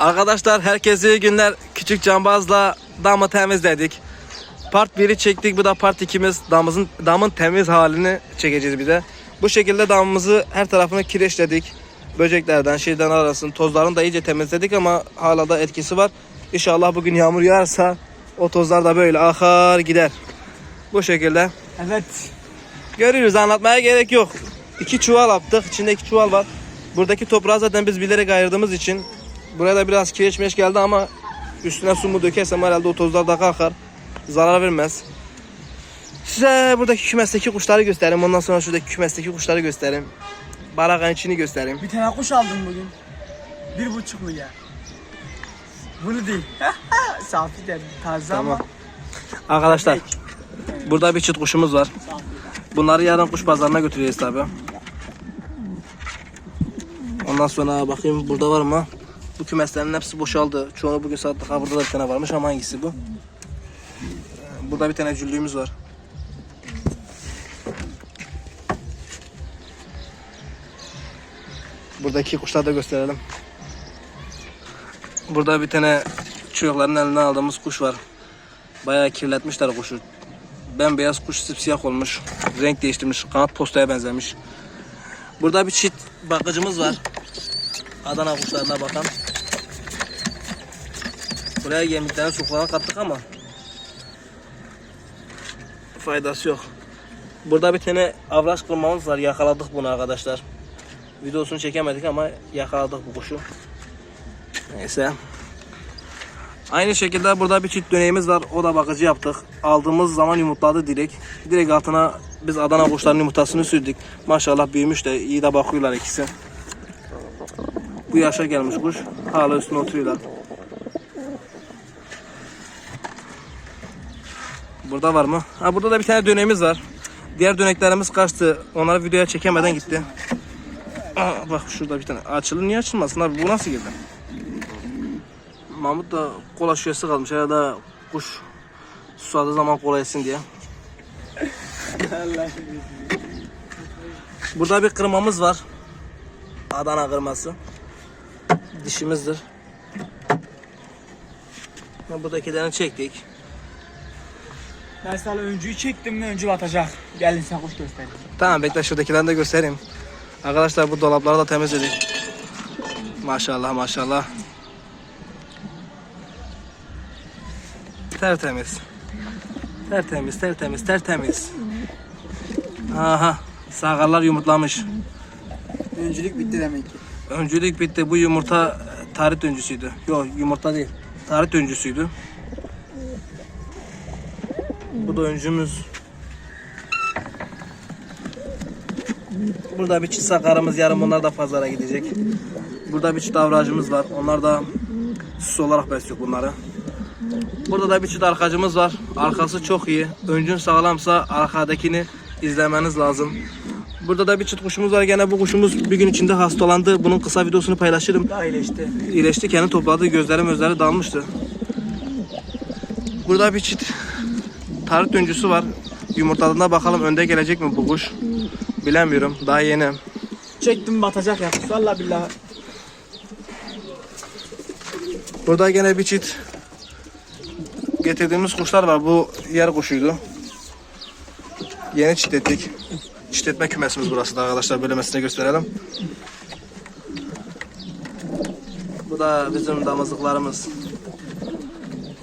Arkadaşlar herkese iyi günler. Küçük cambazla damı temizledik. Part 1'i çektik. Bu da part 2'miz. Damımızın damın temiz halini çekeceğiz bir de. Bu şekilde damımızı her tarafını kireçledik. Böceklerden, şeyden arasın, tozlarını da iyice temizledik ama hala da etkisi var. İnşallah bugün yağmur yağarsa o tozlar da böyle akar gider. Bu şekilde. Evet. Görüyoruz anlatmaya gerek yok. İki çuval yaptık. İçinde iki çuval var. Buradaki toprağı zaten biz bilerek ayırdığımız için buraya da biraz kireç meş geldi ama üstüne su mu dökersem herhalde o tozlar da kalkar. Zarar vermez. Size buradaki kümesteki kuşları göstereyim. Ondan sonra şuradaki kümesteki kuşları göstereyim. Barakan içini göstereyim. Bir tane kuş aldım bugün. Bir buçuk milyar. Bunu değil. Safi de taze Tamam. ama. Arkadaşlar burada bir çıt kuşumuz var. Bunları yarın kuş pazarına götüreceğiz tabi. Ondan sonra bakayım burada var mı? Bu kümeslerin hepsi boşaldı. Çoğunu bugün sattık. Ha burada da bir tane varmış ama hangisi bu? Burada bir tane cüllüğümüz var. Buradaki kuşları da gösterelim. Burada bir tane çocukların elinden aldığımız kuş var. Bayağı kirletmişler kuşu. Bembeyaz kuş sipsiyah olmuş. Renk değiştirmiş. Kanat postaya benzemiş. Burada bir çift bakıcımız var. Adana kuşlarına bakan. Buraya yemliklerini sofradan kattık ama faydası yok. Burada bir tane avraş kırmamız var. Yakaladık bunu arkadaşlar. Videosunu çekemedik ama yakaladık bu kuşu. Neyse. Aynı şekilde burada bir çift döneğimiz var. O da bakıcı yaptık. Aldığımız zaman yumurtladı direkt. Direkt altına biz Adana kuşlarının yumurtasını sürdük. Maşallah büyümüş de iyi de bakıyorlar ikisi. Bu yaşa gelmiş kuş. Hala üstüne oturuyorlar. Burada var mı? Ha burada da bir tane döneğimiz var. Diğer döneklerimiz kaçtı. Onları videoya çekemeden gitti. Aa, bak şurada bir tane. Açılır niye açılmasın abi? Bu nasıl girdi? Mahmut da kola şişesi kalmış. Herhalde kuş susadığı zaman kola yesin diye. Burada bir kırmamız var. Adana kırması. Dişimizdir. Buradakilerini çektik. Sana öncüyü çektim mi öncü batacak. Gelin sen kuş göstereyim. Tamam bekle şuradakilerini de göstereyim. Arkadaşlar bu dolapları da temizledik. Maşallah maşallah. Tertemiz. Tertemiz, tertemiz, tertemiz. Aha, sakallar yumurtlamış. Öncülük bitti demek ki. Öncülük bitti. Bu yumurta tarih öncüsüydü. Yok yumurta değil. Tarih öncüsüydü. Bu da öncümüz. Burada bir çift sakarımız yarın bunlar da pazara gidecek. Burada bir çift avracımız var. Onlar da süs olarak besliyor bunları. Burada da bir çift arkacımız var. Arkası çok iyi. Öncün sağlamsa arkadakini izlemeniz lazım. Burada da bir çift kuşumuz var. Gene bu kuşumuz bir gün içinde hastalandı. Bunun kısa videosunu paylaşırım. Daha iyileşti. İyileşti kendi topladı. Gözleri gözleri dalmıştı. Burada bir çift tarih öncüsü var. Yumurtladığında bakalım önde gelecek mi bu kuş? Bilemiyorum. Daha yeni. Çektim batacak ya. Valla billahi. Burada gene bir çift getirdiğimiz kuşlar var. Bu yer kuşuydu. Yeni çitlettik. Çitletme kümesimiz burası da arkadaşlar. Bölümesine gösterelim. Bu da bizim damızlıklarımız.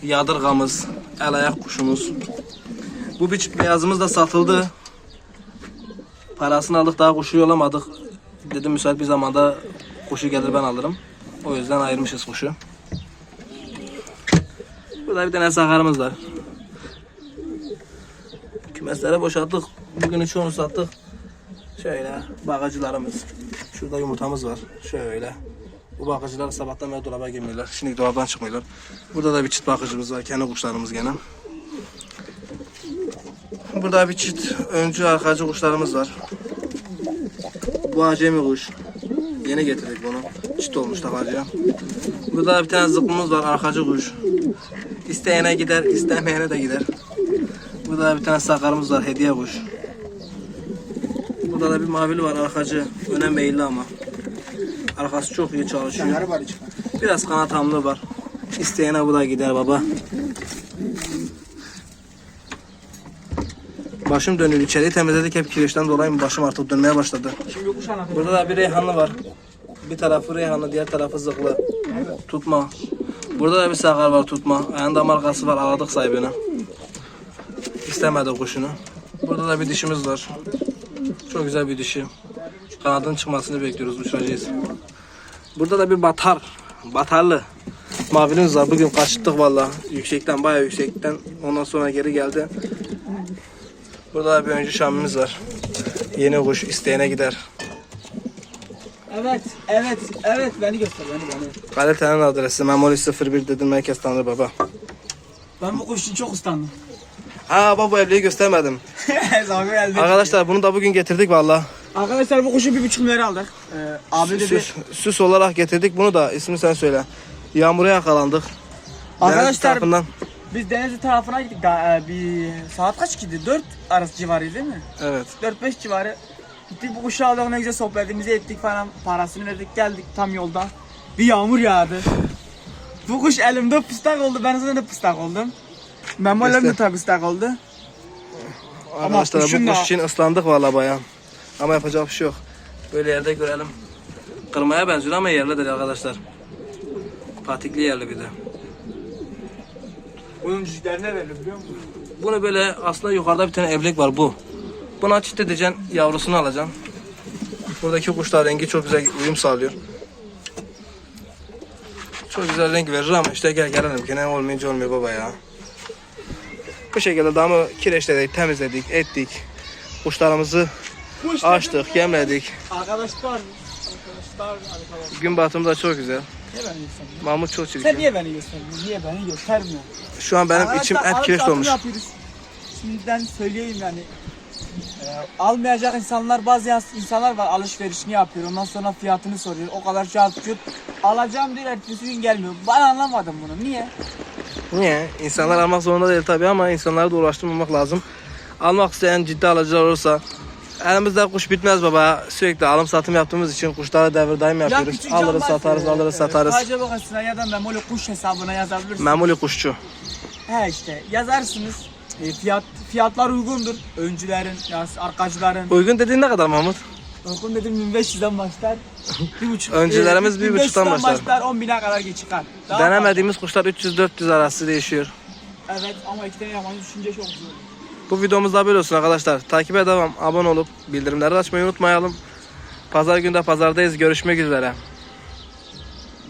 Yadırgamız. El ayak kuşumuz. Bu çift beyazımız da satıldı. Parasını aldık daha kuşu yolamadık. Dedim müsait bir zamanda kuşu gelir ben alırım. O yüzden ayırmışız kuşu. Burada bir tane sakarımız var. Kümeslere boşalttık. Bugün çoğunu sattık. Şöyle bakıcılarımız. Şurada yumurtamız var. Şöyle. Bu bakıcılar sabahtan beri dolaba girmiyorlar. Şimdi dolaptan çıkmıyorlar. Burada da bir çift bakıcımız var. Kendi kuşlarımız gene. Burada bir çift öncü arkacı kuşlarımız var. Bu acemi kuş. Yeni getirdik bunu. Çift olmuş takacıya. Burada bir tane zıplımız var arkacı kuş. İsteyene gider, istemeyene de gider. Burada bir tane sakarımız var, hediye kuş. Burada da bir mavili var arkacı. Öne meyilli ama. Arkası çok iyi çalışıyor. Biraz kanat hamlı var. İsteyene bu da gider baba. Başım dönüyor. İçeriği temizledik hep kireçten dolayı başım artık dönmeye başladı. Burada da bir reyhanlı var. Bir tarafı reyhanlı, diğer tarafı zıklı. Tutma. Burada da bir sakar var tutma. Ayağında markası var. Aradık sahibini. İstemedi kuşunu. Burada da bir dişimiz var. Çok güzel bir dişi. Kanadın çıkmasını bekliyoruz. Uçuracağız. Burada da bir batar. Batarlı. Mavimiz var. Bugün kaçtık valla. Yüksekten bayağı yüksekten. Ondan sonra geri geldi. Burada da bir öncü şamimiz var. Yeni kuş isteyene gider. Evet, evet, evet. Beni göster, beni, beni. Kalitenin adresi Memoli 01 dedim herkes tanır baba. Ben bu kuş için çok ustandım. Aa baba evliyi göstermedim. Zahmet elde. Arkadaşlar bunu da bugün getirdik valla. Arkadaşlar bu kuşu bir buçuk milyara aldık. Ee, abi bir... Süs, süs olarak getirdik bunu da ismini sen söyle. Yağmura yakalandık. Arkadaşlar. Biz Denizli tarafına gittik. E, bir saat kaç gidi? 4 arası civarı değil mi? Evet. 4-5 civarı. Gittik bu kuşu aldık ne güzel sohbetimizi ettik falan. Parasını verdik geldik tam yolda. Bir yağmur yağdı. Bu kuş elimde pıstak oldu. Ben zaten de pıstak oldum. De Göster. tabi pıstak oldu. Arkadaşlar bu kuşun da- kuş için ıslandık valla baya. Ama yapacak bir şey yok. Böyle yerde görelim. Kırmaya benziyor ama yerli değil arkadaşlar. Patikli yerli bir de. Bunun cüzlerine verilir biliyor musun? Bunu böyle aslında yukarıda bir tane evlilik var bu. Buna çift edeceksin, yavrusunu alacaksın. Buradaki kuşlar rengi çok güzel uyum sağlıyor. Çok güzel renk verir ama işte gel gelelim gene olmayınca olmuyor baba ya. Bu şekilde damı kireçledik, temizledik, ettik. Kuşlarımızı Kuş açtık, yemledik. Arkadaşlar. Arkadaşlar. Arkadaşlar. Gün batımı da çok güzel. Niye beni göstermiyorsun? Mahmut çok Sen çirkin. niye beni göstermiyorsun? Niye beni göstermiyorsun? Şu an benim Arkadaşlar, içim et alım kireç satım dolmuş. yapıyoruz. Şimdiden söyleyeyim yani. Ee, almayacak insanlar bazı insanlar var alışverişini yapıyor. Ondan sonra fiyatını soruyor. O kadar cevap tutuyor. Alacağım diyor ertesi gün gelmiyor. Ben anlamadım bunu. Niye? Niye? İnsanlar almak zorunda değil tabii ama insanları da uğraştırmamak lazım. Almak isteyen ciddi alıcılar olursa elimizde kuş bitmez baba. Sürekli alım satım yaptığımız için kuşlara devir daim yapıyoruz. küçük alırız satarız, varsa, alırız e, satarız. Sadece bakasına ya da memoli kuş hesabına yazabilirsiniz. Memoli kuşçu. He işte yazarsınız. E, fiyat fiyatlar uygundur. Öncülerin, ya arkacıların. Uygun dediğin ne kadar Mahmut? Uygun dedim 1500'den başlar. Bir buçuk. Öncülerimiz bir buçuktan 1500'den başlar. başlar 10 bine kadar çıkar. Daha Denemediğimiz kuşlar 300-400 arası değişiyor. fazla. Evet ama iki tane yabancı düşünce çok zor. Bu videomuzda böyle olsun arkadaşlar. Takibe devam, abone olup bildirimleri açmayı unutmayalım. Pazar günde pazardayız. Görüşmek üzere.